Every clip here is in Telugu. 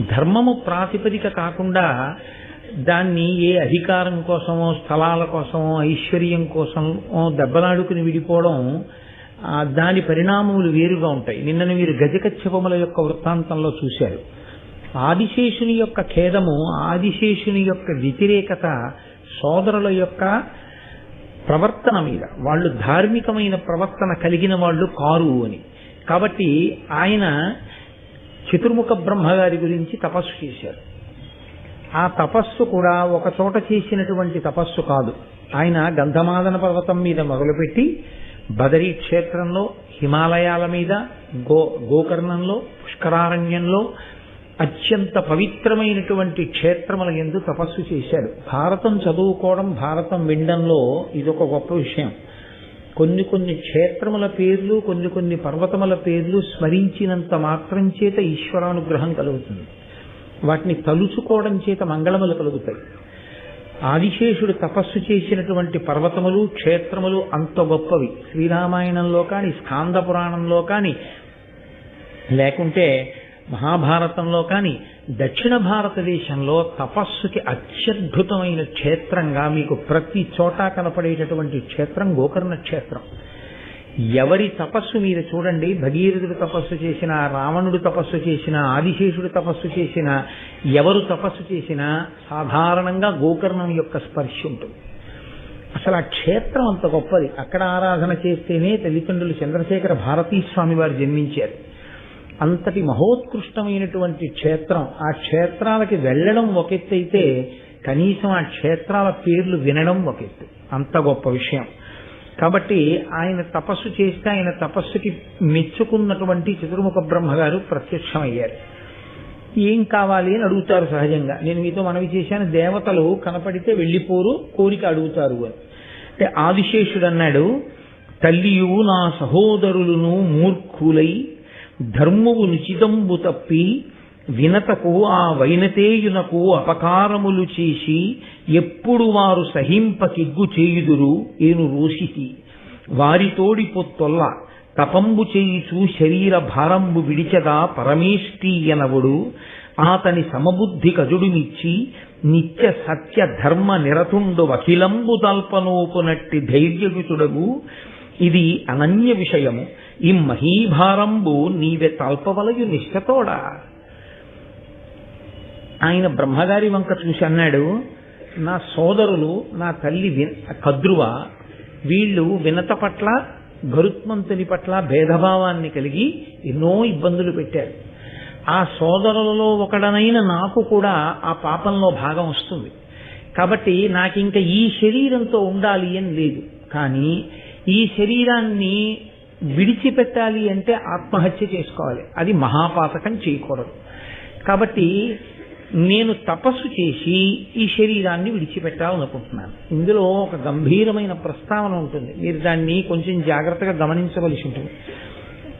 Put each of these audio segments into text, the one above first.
ధర్మము ప్రాతిపదిక కాకుండా దాన్ని ఏ అధికారం కోసమో స్థలాల కోసమో ఐశ్వర్యం కోసమో దెబ్బలాడుకుని విడిపోవడం దాని పరిణామములు వేరుగా ఉంటాయి. నిన్నను మీరు గజకచ్చపముల యొక్క వృత్తాంతంలో చూశారు. ఆదిశేషుని యొక్క ఖేదము ఆదిశేషుని యొక్క వ్యతిరేకత సోదరుల యొక్క ప్రవర్తన మీద. వాళ్ళు ధార్మికమైన ప్రవర్తన కలిగిన వాళ్ళు కారు అని. కాబట్టి ఆయన చతుర్ముఖ బ్రహ్మగారి గురించి తపస్సు చేశారు ఆ తపస్సు కూడా ఒక చోట చేసినటువంటి తపస్సు కాదు. ఆయన గంధమాదన పర్వతం మీద మొదలుపెట్టి బదరీ క్షేత్రంలో హిమాలయాల మీద గో గోకర్ణంలో పుష్కరారణ్యంలో అత్యంత పవిత్రమైనటువంటి క్షేత్రముల ఎందు తపస్సు చేశాడు. భారతం చదువుకోవడం భారతం వినడంలో ఇదొక గొప్ప విషయం. కొన్ని కొన్ని క్షేత్రముల పేర్లు కొన్ని కొన్ని పర్వతముల పేర్లు స్మరించినంత మాత్రం చేత ఈశ్వరానుగ్రహం కలుగుతుంది. వాటిని తలుచుకోవడం చేత మంగళములు కలుగుతాయి. ఆదిశేషుడు తపస్సు చేసినటువంటి పర్వతములు క్షేత్రములు అంత గొప్పవి. శ్రీరామాయణంలో కానీ స్కాంద పురాణంలో కానీ లేకుంటే మహాభారతంలో కానీ దక్షిణ భారతదేశంలో తపస్సుకి అత్యద్భుతమైన క్షేత్రంగా మీకు ప్రతి చోట కనపడేటటువంటి క్షేత్రం గోకర్ణ క్షేత్రం. ఎవరి తపస్సు మీరు చూడండి భగీరథుడు తపస్సు చేసిన రావణుడు తపస్సు చేసిన ఆదిశేషుడు తపస్సు చేసిన ఎవరు తపస్సు చేసినా సాధారణంగా గోకర్ణం యొక్క స్పర్శ ఉంటుంది. అసలు ఆ క్షేత్రం అంత గొప్పది. అక్కడ ఆరాధన చేస్తేనే తల్లిదండ్రులు చంద్రశేఖర భారతీ స్వామి వారు జన్మించారు. అంతటి మహోత్కృష్టమైనటువంటి క్షేత్రం. ఆ క్షేత్రాలకి వెళ్ళడం ఒక ఎత్తు అయితే కనీసం ఆ క్షేత్రాల పేర్లు వినడం ఒక ఎత్తు. అంత గొప్ప విషయం. కాబట్టి ఆయన తపస్సు చేస్తే ఆయన తపస్సుకి మెచ్చుకున్నటువంటి చతుర్ముఖ బ్రహ్మగారు ప్రత్యక్షమయ్యారు. ఏం కావాలి అని అడుగుతారు సహజంగా. నేను మీతో మనవి చేశాను దేవతలు కనపడితే వెళ్ళిపోరు కోరిక అడుగుతారు అని. అంటే ఆదిశేషుడు అన్నాడు తల్లియు నా సహోదరులను మూర్ఖులై ధర్మువు నిచితంబు తప్పి వినతకు ఆ వైనతేయునకు అపకారములు చేసి ఎప్పుడు వారు సహింపకిగ్గు చేయుదురు ఏను రోషితి వారితోడి పొత్తొల్ల తపంబు చేయిచు శరీర భారంబు విడిచగా పరమేష్టీయనవుడు ఆతని సమబుద్ధి కజుడునిచ్చి నిత్య సత్య ధర్మ నిరతుండు అఖిలంబు తల్పనోపునట్టి ధైర్యయుతుడగు. ఇది అనన్య విషయము. ఈ మహీభారంబు నీవే తల్పవలయు నిష్టతోడా ఆయన బ్రహ్మగారి వంక చూసి అన్నాడు నా సోదరులు నా తల్లి కద్రువ వీళ్ళు వినత పట్ల గరుత్మంతుని పట్ల భేదభావాన్ని కలిగి ఎన్నో ఇబ్బందులు పెట్టారు. ఆ సోదరులలో ఒకడనైన నాకు కూడా ఆ పాపంలో భాగం వస్తుంది. కాబట్టి నాకింక ఈ శరీరంతో ఉండాలి అని లేదు. కానీ ఈ శరీరాన్ని విడిచిపెట్టాలి అంటే ఆత్మహత్య చేసుకోవాలి. అది మహాపాతకం చేయకూడదు. కాబట్టి నేను తపస్సు చేసి ఈ శరీరాన్ని విడిచిపెట్టాలనుకుంటున్నాను. ఇందులో ఒక గంభీరమైన ప్రస్తావన ఉంటుంది. మీరు దాన్ని కొంచెం జాగ్రత్తగా గమనించవలసి ఉంటుంది.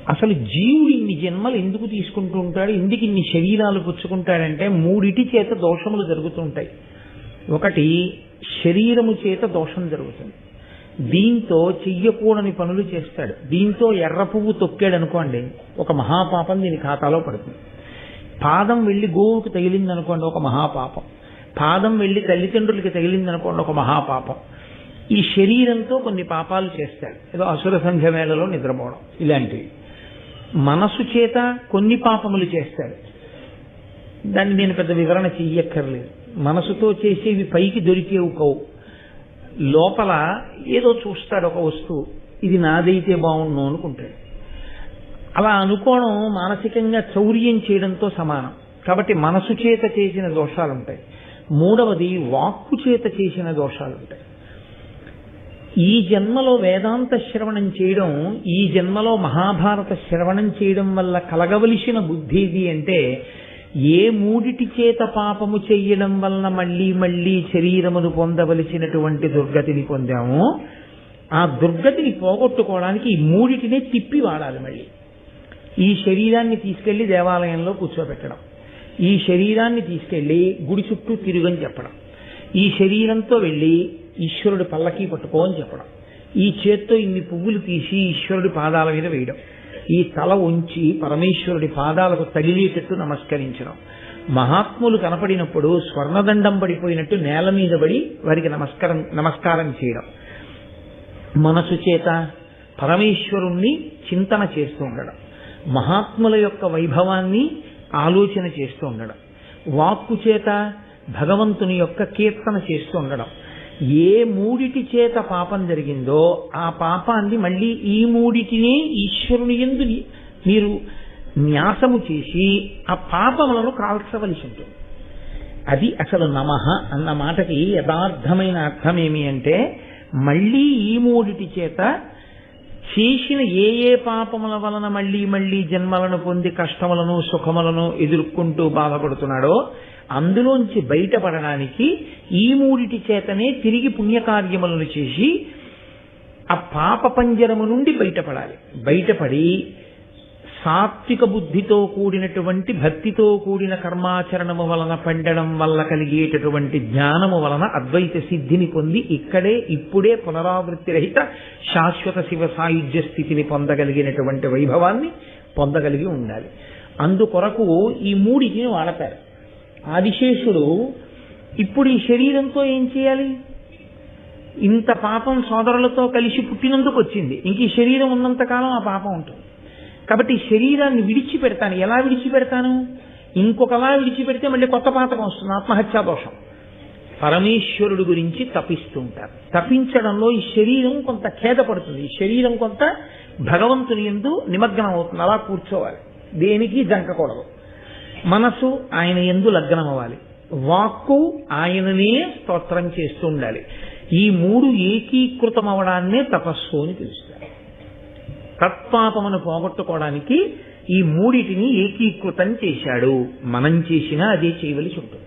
అసలు జీవుడు ఇన్ని జన్మలు ఎందుకు తీసుకుంటూ ఉంటాడు? ఎందుకు ఇన్ని శరీరాలు పుచ్చుకుంటాడంటే మూడిటి చేత దోషములు జరుగుతుంటాయి ఒకటి శరీరము చేత దోషం జరుగుతుంది. దీంతో చెయ్యకూడని పనులు చేస్తాడు. దీంతో ఎర్ర పువ్వు తొక్కాడు అనుకోండి ఒక మహాపాపం దీని ఖాతాలో పడుతుంది. పాదం వెళ్ళి గోవుకి తగిలింది అనుకోండి ఒక మహాపాపం. పాదం వెళ్ళి తల్లిదండ్రులకి తగిలింది అనుకోండి ఒక మహాపాపం. ఈ శరీరంతో కొన్ని పాపాలు చేస్తాడు. ఏదో అసుర సంధ్య మేళలో నిద్రపోవడం ఇలాంటివి. మనసు చేత కొన్ని పాపములు చేస్తాడు. దాన్ని నేను పెద్ద వివరణ చెయ్యక్కర్లేదు. మనసుతో చేసేవి పైకి దొరికేవి కవు లోపల ఏదో చూస్తాడు ఒక వస్తువు. ఇది నాదైతే బాగుండు అనుకుంటాడు. అలా అనుకోవడం మానసికంగా చౌర్యం చేయడంతో సమానం. కాబట్టి మనసు చేత చేసిన దోషాలు ఉంటాయి మూడవది వాక్కు చేత చేసిన దోషాలు ఉంటాయి ఈ జన్మలో వేదాంత శ్రవణం చేయడం ఈ జన్మలో మహాభారత శ్రవణం చేయడం వల్ల కలగవలసిన బుద్ధి ఇది అంటే ఏ మూడిటి చేత పాపము చెయ్యడం వలన మళ్ళీ మళ్ళీ శరీరమును పొందవలసినటువంటి దుర్గతిని పొందామో ఆ దుర్గతిని పోగొట్టుకోవడానికి ఈ మూడిటినే తిప్పి వాడాలి మళ్ళీ. ఈ శరీరాన్ని తీసుకెళ్ళి దేవాలయంలో కూర్చోబెట్టడం. ఈ శరీరాన్ని తీసుకెళ్ళి గుడి చుట్టూ తిరుగని చెప్పడం. ఈ శరీరంతో వెళ్ళి ఈశ్వరుడి పల్లకి పట్టుకో అని చెప్పడం. ఈ చేత్తో ఇన్ని పువ్వులు తీసి ఈశ్వరుడి పాదాల మీద వేయడం. ఈ తల ఉంచి పరమేశ్వరుడి పాదాలకు తగిలేటట్టు నమస్కరించడం. మహాత్ములు కనపడినప్పుడు స్వర్ణదండం పడిపోయినట్టు నేల మీద పడి వారికి నమస్కారం నమస్కారం చేయడం. మనసు చేత పరమేశ్వరుణ్ణి చింతన చేస్తూ ఉండడం. మహాత్ముల యొక్క వైభవాన్ని ఆలోచన చేస్తూ ఉండడం. వాక్కు చేత భగవంతుని యొక్క కీర్తన చేస్తూ ఉండడం. ఏ మూడిటి చేత పాపం జరిగిందో ఆ పాపాన్ని మళ్ళీ ఈ మూడిటినే ఈశ్వరుని ఎందు మీరు న్యాసము చేసి ఆ పాపములను కాల్చవలసి ఉంటుంది. అది అసలు నమః అన్న మాటకి యథార్థమైన అర్థం ఏమి అంటే మళ్ళీ ఈ మూడిటి చేత చేసిన ఏ ఏ పాపముల వలన మళ్ళీ మళ్ళీ జన్మలను పొంది కష్టములను సుఖములను ఎదుర్కొంటూ బాధపడుతున్నాడో అందులోంచి బయటపడడానికి ఈ మూడిటి చేతనే తిరిగి పుణ్యకార్యములను చేసి ఆ పాప పంజరము నుండి బయటపడాలి. బయటపడి సాత్విక బుద్ధితో కూడినటువంటి భక్తితో కూడిన కర్మాచరణము వలన పండడం వల్ల కలిగేటటువంటి జ్ఞానము వలన అద్వైత సిద్ధిని పొంది ఇక్కడే ఇప్పుడే పునరావృత్తి రహిత శాశ్వత శివ సాయుధ్య స్థితిని పొందగలిగినటువంటి వైభవాన్ని పొందగలిగి ఉండాలి. అందుకొరకు ఈ మూడిటిని వాడతారు. ఆదిశేషుడు ఇప్పుడు ఈ శరీరంతో ఏం చేయాలి? ఇంత పాపం సోదరులతో కలిసి పుట్టినందుకు వచ్చింది. ఇంక ఈ శరీరం ఉన్నంతకాలం ఆ పాపం ఉంటుంది. కాబట్టి శరీరాన్ని విడిచిపెడతాను. ఎలా విడిచిపెడతాను? ఇంకొకలా విడిచిపెడితే మళ్ళీ కొత్త పాతకం వస్తుంది ఆత్మహత్యా దోషం. పరమేశ్వరుడు గురించి తపిస్తూ ఉంటారు తపించడంలో ఈ శరీరం కొంత ఖేదపడుతుంది. ఈ శరీరం కొంత భగవంతుని ఎందు నిమగ్నం అవుతుంది. అలా కూర్చోవాలి. దేనికి? జంకకూడదు మనసు ఆయన ఎందు లగ్నం అవ్వాలి. వాక్కు ఆయననే స్తోత్రం చేస్తూ ఉండాలి. ఈ మూడు ఏకీకృతం అవడాన్నే తపస్సు అని పిలుస్తారు. తత్పాపమును పోగొట్టుకోవడానికి ఈ మూడిటిని ఏకీకృతం చేశాడు. మనం చేసినా అదే చేయవలసి ఉంటుంది.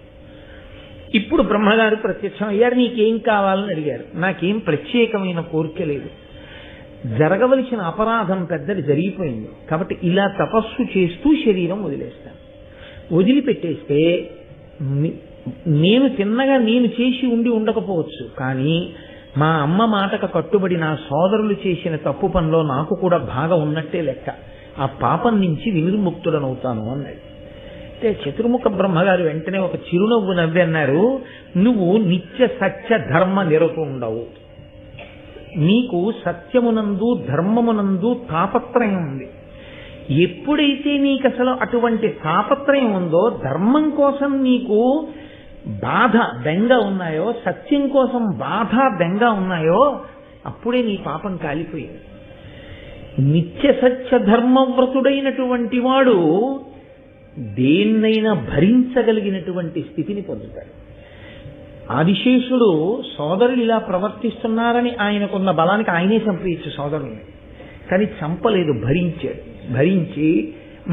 ఇప్పుడు బ్రహ్మగారు ప్రత్యక్షం అయ్యారు నీకేం కావాలని అడిగారు. నాకేం ప్రత్యేకమైన కోరిక లేదు. జరగవలసిన అపరాధం పెద్దది జరిగిపోయింది. కాబట్టి ఇలా తపస్సు చేస్తూ శరీరం వదిలేస్తాను. వదిలిపెట్టేస్తే నేను తిన్నగా నేను చేసి ఉండి ఉండకపోవచ్చు. కానీ మా అమ్మ మాటకు కట్టుబడి నా సోదరులు చేసిన తప్పు పనిలో నాకు కూడా భాగం ఉన్నట్టే లెక్క. ఆ పాపం నుంచి వినిర్ముక్తుడనవుతాను అన్నాడు. అంటే చతుర్ముఖ బ్రహ్మగారు వెంటనే ఒక చిరునవ్వు నవ్వి అన్నారు నువ్వు నిత్య సత్య ధర్మ నిరతుండవు నీకు సత్యమునందు ధర్మమునందు తాపత్రయం ఉంది. ఎప్పుడైతే నీకు అసలు అటువంటి తాపత్రయం ఉందో ధర్మం కోసం నీకు బాధ బెంగ ఉన్నాయో సత్యం కోసం బాధ బెంగ ఉన్నాయో అప్పుడే నీ పాపం కాలిపోయింది. నిత్య సత్య ధర్మవ్రతుడైనటువంటి వాడు దేన్నైనా భరించగలిగినటువంటి స్థితిని పొందుతాడు. ఆదిశేషుడు సోదరులు ఇలా ప్రవర్తిస్తున్నారని ఆయనకున్న బలానికి ఆయనే చంపేయచ్చు సోదరుల్ని కానీ చంపలేదు భరించాడు భరించి